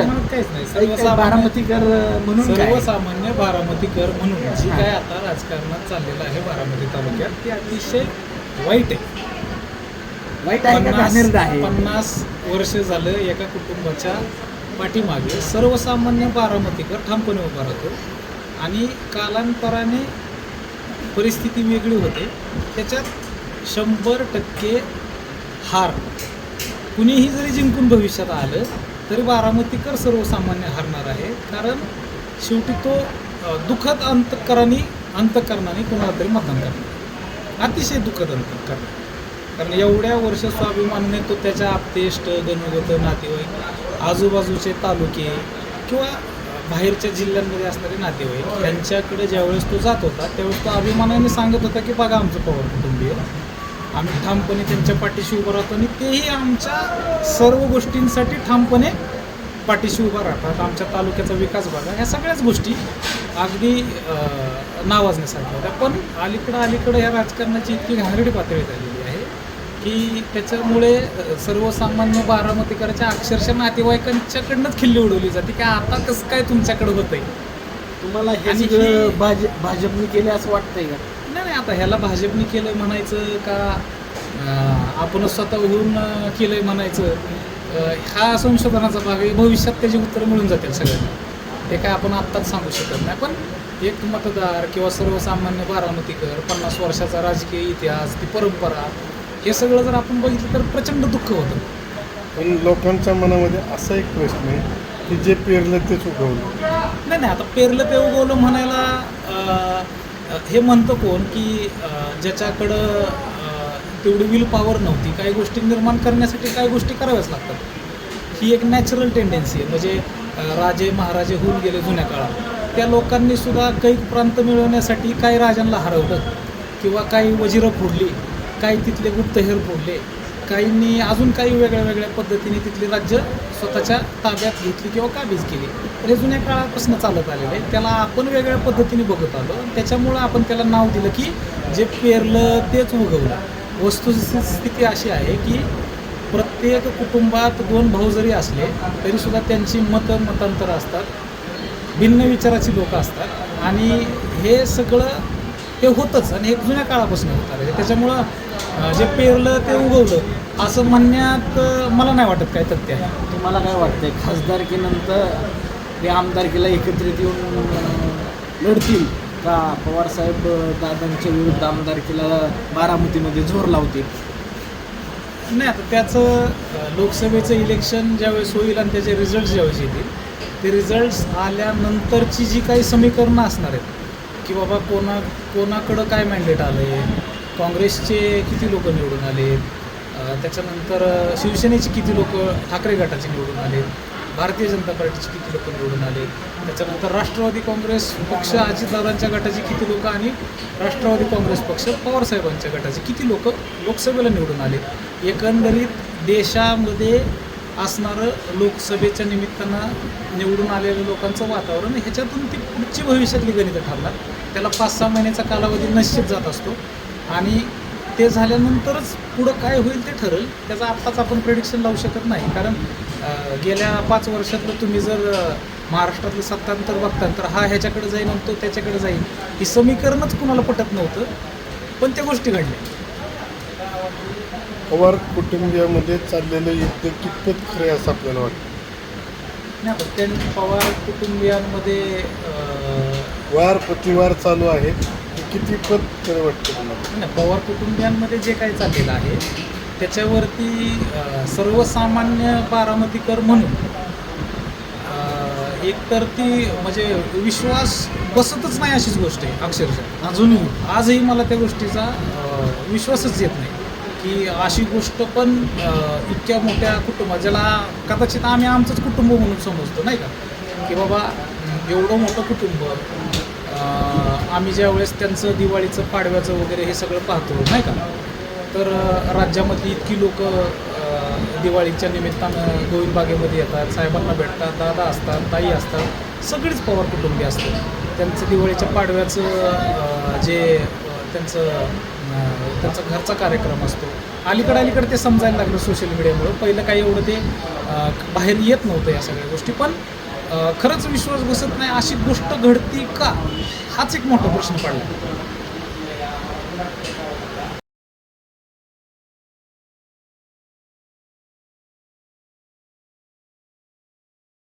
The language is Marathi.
प्रमाणात काहीच नाही. एक सर्वसामान्य बारामतीकर म्हणून काय? सर्वसामान्य बारामतीकर म्हणून जी काय आता राजकारणात चाललेलं आहे बारामती तालुक्यात ते अतिशय वाईट आहे. वाईट आहे का? पन्नास घाणेरडं आहे. पन्नास वर्ष झालं एका कुटुंबाच्या पाठीमागे सर्वसामान्य बारामतीकर ठामपणे उभा राहतो. आणि कालांतराने परिस्थिती वेगळी होते. त्याच्यात शंभर टक्के हार. कुणीही जरी जिंकून भविष्यात आलं तरी बारामतीकर सर्वसामान्य हरणार आहे. कारण शेवटी तो दुःखद अंतकरणी अंतकरणाने कुणाला तरी मतदान करणार अतिशय दुःखद अंतकरण कारण एवढ्या वर्ष स्वाभिमानाने तो त्याच्या आपतेष्ट गणगत नातेवाईक आजूबाजूचे तालुके किंवा बाहेरच्या जिल्ह्यांमध्ये असणारे नातेवाईक यांच्याकडे ज्यावेळेस तो जात होता त्यावेळेस तो अभिमानाने सांगत होता की बघा आमचं पवार कुटुंबीय आम्ही ठामपणे त्यांच्या पाठीशी उभं राहतो आणि तेही आमच्या सर्व गोष्टींसाठी ठामपणे पाठीशी उभा राहतात. आमच्या तालुक्याचा विकास बघा ह्या सगळ्याच गोष्टी अगदी नावाजण्यासारख्या होत्या. पण अलीकडं अलीकडं ह्या राजकारणाची इतकी घाणेरडी पातळी झालेली आहे की त्याच्यामुळे सर्वसामान्य बारामतीकरांच्या अक्षरशः नातेवाईकांच्याकडनंच खिल्ली उडवली जाते की आता कसं काय तुमच्याकडं होतंय? तुम्हाला हे भाजपने केले असं वाटतंय का? आता ह्याला भाजपने केलं म्हणायचं का अं, आपणच स्वतःहून केलंय म्हणायचं? हा संशोधनाचा भाग आहे. भविष्यात त्याची उत्तरं मिळून जातील सगळ्यांना. ते काय आपण आत्ताच सांगू शकत नाही. पण एक मतदार किंवा सर्वसामान्य बारामतीकर पन्नास वर्षाचा राजकीय इतिहास ती परंपरा हे सगळं जर आपण बघितलं तर प्रचंड दुःख होतं. पण लोकांच्या मनामध्ये असा एक प्रश्न आहे की जे पेरलं तेच उगवलं. नाही नाही आता पेरलं ते उगवलं म्हणायला अं, हे म्हणतं कोण की ज्याच्याकडं तेवढी विल पॉवर नव्हती काही गोष्टी निर्माण करण्यासाठी काही गोष्टी कराव्याच लागतात. ही एक नॅचरल टेंडन्सी आहे. म्हणजे राजे महाराजे होऊन गेले जुन्या काळात. त्या लोकांनी सुद्धा काही प्रांत मिळवण्यासाठी काही राजांना हरवलं किंवा काही वजिरं फोडली काही तिथले गुप्तहेर फोडले काहींनी अजून काही वेगळ्या वेगळ्या पद्धतीने तिथली राज्य स्वतःच्या ताब्यात घेतली किंवा काबीज केली. हे जुन्या काळापासून चालत आलेलं आहे त्याला आपण वेगळ्या पद्धतीने बघत आलो. त्याच्यामुळं आपण त्याला नाव दिलं की जे पेरलं तेच उगवलं. वस्तुस्थिती अशी आहे की प्रत्येक कुटुंबात दोन भाऊ जरी असले तरीसुद्धा त्यांची मतं मतांतर असतात. भिन्न विचाराची लोक असतात. आणि हे सगळं हे होतंच आणि हे जुन्या काळापासून होत आलं त्याच्यामुळं जे पेरलं ते उगवलं. असं म्हणण्यात मला नाही वाटत काय तथ्य आहे. तुम्हाला काय वाटतंय? खासदारकीनंतर ते आमदारकीला एकत्रित येऊन लढतील का? पवारसाहेब दादांच्या विरुद्ध आमदारकीला बारामतीमध्ये जोर लावतील? नाही आता त्याचं लोकसभेचं इलेक्शन ज्यावेळेस होईल आणि त्याचे रिझल्ट ज्यावेळेस येतील ते रिझल्ट्स आल्यानंतरची जी काही समीकरणं असणार आहेत की बाबा कोणा कोणाकडं काय मॅन्डेट आलं आहे काँग्रेसचे किती लोक निवडून आले त्याच्यानंतर शिवसेनेचे शिवसेनेची किती लोक ठाकरे गटाचे निवडून आले भारतीय जनता पार्टीचे किती लोक निवडून आले त्याच्यानंतर राष्ट्रवादी काँग्रेस पक्ष अजितदादांच्या गटाचे किती लोक आणि राष्ट्रवादी काँग्रेस पक्ष पवारसाहेबांच्या गटाचे किती लोक लोकसभेला निवडून आले एकंदरीत देशामध्ये असणारं लोकसभेच्या निमित्तानं निवडून आलेल्या लोकांचं वातावरण ह्याच्यातून ती पुढची भविष्यातली गणितं ठरणार. त्याला पाच सहा महिन्याचा कालावधी निश्चित जात असतो. आणि ते झाल्यानंतरच पुढं काय होईल ते ठरेल त्याचा आत्ताच आपण प्रेडिक्शन लावू शकत नाही. कारण गेल्या पाच वर्षातलं तुम्ही जर महाराष्ट्रातलं सत्तांतर बघता तर हा ह्याच्याकडे जाईल आणि तो त्याच्याकडे जाईल ही समीकरणच कुणाला पटत नव्हतं पण त्या गोष्टी घडल्या. पवार कुटुंबियामध्ये चाललेलं युद्ध कितपत खरे असं आपल्याला वाटतं? नाही पण त्यांनी पवार कुटुंबियांमध्ये वार प्रतिवार चालू आहे. ते कितीपत खरं वाटतं तुम्हाला? नाही, पवार कुटुंबियांमध्ये जे काही चाललेलं आहे त्याच्यावरती अ, सर्वसामान्य बारामतीकर म्हणून अ, एकतर ती म्हणजे विश्वास बसतच नाही अशीच गोष्ट आहे अक्षरशः. अजूनही आजही मला त्या गोष्टीचा अ, विश्वासच येत नाही. की अशी गोष्ट पण अ, इतक्या मोठ्या कुटुंबा ज्याला कदाचित आम्ही आमचंच कुटुंब म्हणून समजतो नाही का? की बाबा एवढं मोठं कुटुंब आम्ही ज्यावेळेस त्यांचं दिवाळीचं पाडव्याचं वगैरे हे सगळं पाहतो नाही का? तर राज्यामधली इतकी लोक दिवाळीच्या निमित्तानं गोविंदबागेमध्ये येतात साहेबांना भेटतात दादा असतात ताई असतात सगळीच पवार कुटुंबी असतात. त्यांचं दिवाळीच्या पाडव्याचं जे त्यांचं त्यांचा घरचा कार्यक्रम असतो. अलीकडं अलीकडे ते समजायला लागलं सोशल मीडियामुळं. पहिलं काही एवढं ते बाहेर येत नव्हतं या सगळ्या गोष्टी. पण खरंच विश्वास बसत नाही अशी गोष्ट घडती का? हाच एक मोठा प्रश्न पडला.